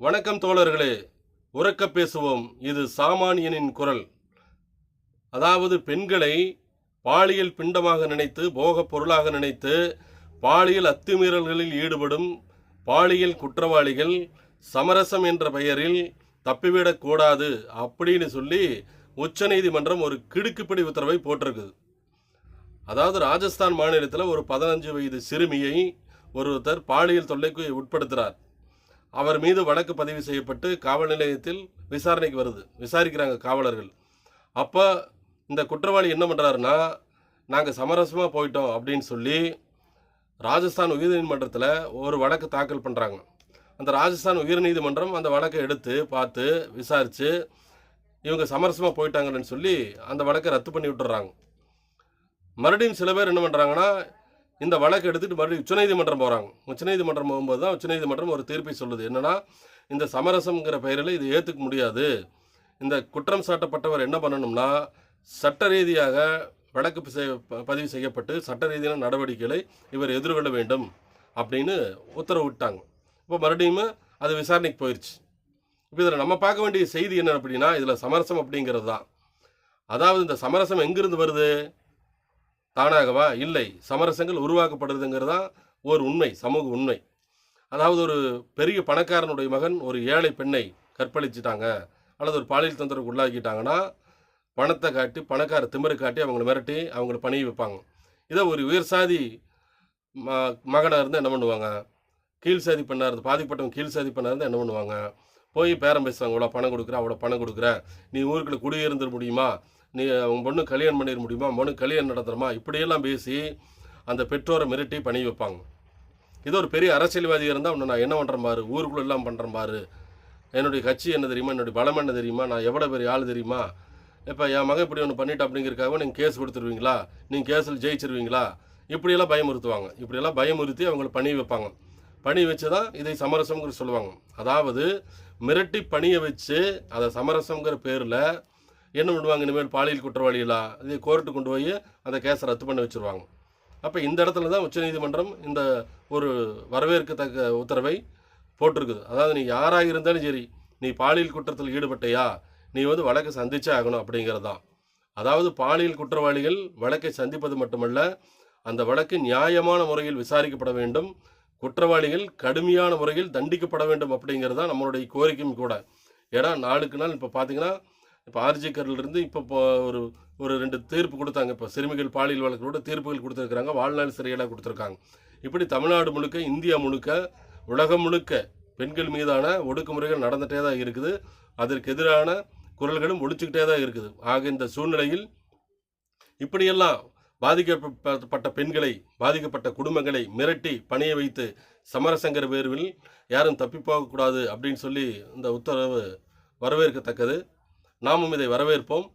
வணக்கம் தோழர்களே. உறக்க பேசுவோம். இது சாமானியனின் குரல். அதாவது பெண்களை பாலியல் பிண்டமாக நினைத்து போகப் பொருளாக நினைத்து பாலியல் அத்துமீறல்களில் ஈடுபடும் பாலியல் குற்றவாளிகள் சமரசம் என்ற பெயரில் தப்பிவிடக்கூடாது அப்படின்னு சொல்லி உச்சநீதிமன்றம் ஒரு கிடுக்குப்பிடி உத்தரவை போட்டிருக்குது. அதாவது ராஜஸ்தான் மாநிலத்தில் ஒரு பதினஞ்சு வயது சிறுமியை ஒருத்தர் பாலியல் தொல்லைக்கு உட்படுத்துகிறார் அவர் மீது வழக்கு பதிவு செய்யப்பட்டு காவல் நிலையத்தில் விசாரணைக்கு வருது. விசாரிக்கிறாங்க காவலர்கள். அப்போ இந்த குற்றவாளி என்ன பண்ணுறாருன்னா நாங்கள் சமரசமாக போயிட்டோம் அப்படின்னு சொல்லி ராஜஸ்தான் உயர்நீதிமன்றத்தில் ஒரு வழக்கு தாக்கல் பண்ணுறாங்க அந்த ராஜஸ்தான் உயர்நீதிமன்றம் அந்த வழக்கை எடுத்து பார்த்து விசாரித்து இவங்க சமரசமாக போயிட்டாங்கன்னு சொல்லி அந்த வழக்கை ரத்து பண்ணி விட்டுறாங்க. மறுபடியும் சில பேர் என்ன பண்ணுறாங்கன்னா இந்த வழக்கு எடுத்துகிட்டு மறுபடியும் உச்சநீதிமன்றம் போகிறாங்க உச்சநீதிமன்றம் போகும்போது தான் உச்சநீதிமன்றம் ஒரு தீர்ப்பை சொல்லுது. என்னன்னா இந்த சமரசம்ங்கிற பெயரில் இது ஏற்றுக்க முடியாது. இந்த குற்றம் சாட்டப்பட்டவர் என்ன பண்ணணும்னா சட்ட ரீதியாக வழக்கு ப- பதிவு செய்யப்பட்டு சட்ட ரீதியான நடவடிக்கைகளை இவர் எதிர்கொள்ள வேண்டும் அப்படின்னு உத்தரவு விட்டாங்க. இப்போ மறுபடியும் அது விசாரணைக்கு போயிடுச்சு இப்போ இதில் நம்ம பார்க்க வேண்டிய செய்தி என்ன அப்படின்னா இதில் சமரசம் அப்படிங்கிறது தான். அதாவது இந்த சமரசம் எங்கிருந்து வருது? தானாகவா? இல்லை. சமரசங்கள் உருவாக்கப்படுறதுங்கிறது தான் ஒரு உண்மை சமூக உண்மை. அதாவது ஒரு பெரிய பணக்காரனுடைய மகன் ஒரு ஏழை பெண்ணை கற்பழிச்சிட்டாங்க. அல்லது ஒரு பாலியல் தொந்தரவுக்கு உள்ளாக்கிட்டாங்கன்னா பணத்தை காட்டி பணக்கார திமிரு காட்டி அவங்கள மிரட்டி அவங்கள பணிய வைப்பாங்க. இதை ஒரு உயர் சாதி ம மகனாக இருந்தால் என்ன பண்ணுவாங்க? கீழ் சாதி பெண்ணாக இருந்து பாதிப்பட்டவங்க கீழ் சாதி பெண்ணாக இருந்தால் என்ன பண்ணுவாங்க? போய் பேரம் பேசுவாங்க. இவ்வளோ பணம் கொடுக்குற அவ்வளோ பணம் கொடுக்குற. நீ ஊருக்குள்ள குடியிருந்துட முடியுமா? நீ உன் பொண்ணு கல்யாணம் பண்ணிட முடியுமா? பொண்ணு கல்யாணம் நடத்துறமா இப்படியெல்லாம் பேசி அந்த பெற்றோரை மிரட்டி பணி வைப்பாங்க. இது ஒரு பெரிய அரசியல்வாதியாக இருந்தால் உன்னை நான் என்ன பண்ணுறேன் பாரு? ஊருக்குள்ளே எல்லாம் பண்ணுறேன் பாரு. என்னுடைய கட்சி என்ன தெரியுமா? என்னுடைய பலம் என்ன தெரியுமா? நான் எவ்வளோ பெரிய ஆள் தெரியுமா? இப்போ என் மகன் இப்படி ஒன்று பண்ணிட்டு அப்படிங்கிறக்காக நீங்கள் கேஸ் கொடுத்துருவீங்களா? நீங்கள் கேஸில் ஜெயிச்சிருவீங்களா? இப்படியெல்லாம் பயமுறுத்துவாங்க. இப்படியெல்லாம் பயமுறுத்தி அவங்களை பணி வைப்பாங்க. பணி வச்சு தான் இதை சமரசம்ங்கிற சொல்லுவாங்க. அதாவது மிரட்டி பணியை வச்சு அதை சமரசங்கிற பேரில் என்ன பண்ணுவாங்க இனிமேல் பாலியல் குற்றவாளிகளா? இதை கோர்ட்டு கொண்டு போய் அந்த கேஸை ரத்து பண்ண வச்சுருவாங்க. அப்போ இந்த இடத்துல தான் உச்சநீதிமன்றம் இந்த ஒரு வரவேற்கத்தக்க உத்தரவை போட்டிருக்குது. அதாவது நீ யாராக இருந்தாலும் சரி நீ பாலியல் குற்றத்தில் ஈடுபட்டையா? நீ வந்து வழக்கை சந்திச்சே ஆகணும் அப்படிங்கிறது தான். அதாவது பாலியல் குற்றவாளிகள் வழக்கை சந்திப்பது மட்டுமல்ல அந்த வழக்கு நியாயமான முறையில் விசாரிக்கப்பட வேண்டும். குற்றவாளிகள் கடுமையான முறையில் தண்டிக்கப்பட வேண்டும் அப்படிங்கிறது தான் நம்மளுடைய கோரிக்கையும் கூட. ஏன்னா நாளுக்கு நாள் இப்போ பார்த்தீங்கன்னா இப்போ ஆர்ஜிக்கர்லேருந்து இப்போ இப்போ ஒரு ஒரு ரெண்டு தீர்ப்பு கொடுத்தாங்க. இப்போ சிறுமிகள் பாலியல் வழக்கோட தீர்ப்புகள் கொடுத்துருக்குறாங்க. வாழ்நாள் சிறையெல்லாம் கொடுத்துருக்காங்க. இப்படி தமிழ்நாடு முழுக்க இந்தியா முழுக்க உலகம் முழுக்க பெண்கள் மீதான ஒடுக்குமுறைகள் நடந்துகிட்டே தான் இருக்குது. அதற்கு எதிரான குரல்களும் ஒழிச்சுக்கிட்டே தான் இருக்குது. ஆக இந்த சூழ்நிலையில் இப்படியெல்லாம் பாதிக்கப்பட்ட பெண்களை பாதிக்கப்பட்ட குடும்பங்களை மிரட்டி பணிய வைத்து சமரசங்கர வேர்வில் யாரும் தப்பி போகக்கூடாது அப்படின்னு சொல்லி இந்த உத்தரவு வரவேற்கத்தக்கது. நாமும் இதை வரவேற்போம்.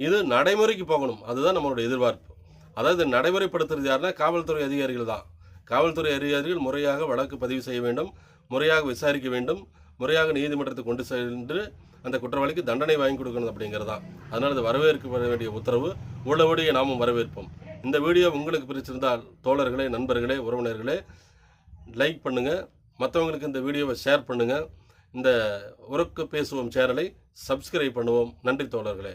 இது நடைமுறைக்கு போகணும். அதுதான் நம்மளுடைய எதிர்பார்ப்பு. அதாவது நடைமுறைப்படுத்துறது யாருன்னா காவல்துறை அதிகாரிகள் தான். காவல்துறை அதிகாரிகள் முறையாக வழக்கு பதிவு செய்ய வேண்டும் முறையாக விசாரிக்க வேண்டும் முறையாக நீதிமன்றத்துக்கு கொண்டு சென்று அந்த குற்றவாளிக்கு தண்டனை வாங்கி கொடுக்கணும் அப்படிங்கிறது தான். அதனால் அது வரவேற்கப்பட வேண்டிய உத்தரவு. உள்ளபடியே நாமும் வரவேற்போம். இந்த வீடியோ உங்களுக்கு பிடிச்சிருந்தால் தோழர்களே நண்பர்களே உறவினர்களே லைக் பண்ணுங்கள் மற்றவங்களுக்கு இந்த வீடியோவை ஷேர் பண்ணுங்கள் இந்த உறக்க பேசுவோம் சேனலை சப்ஸ்கிரைப் பண்ணுவோம். நன்றி தோழர்களே.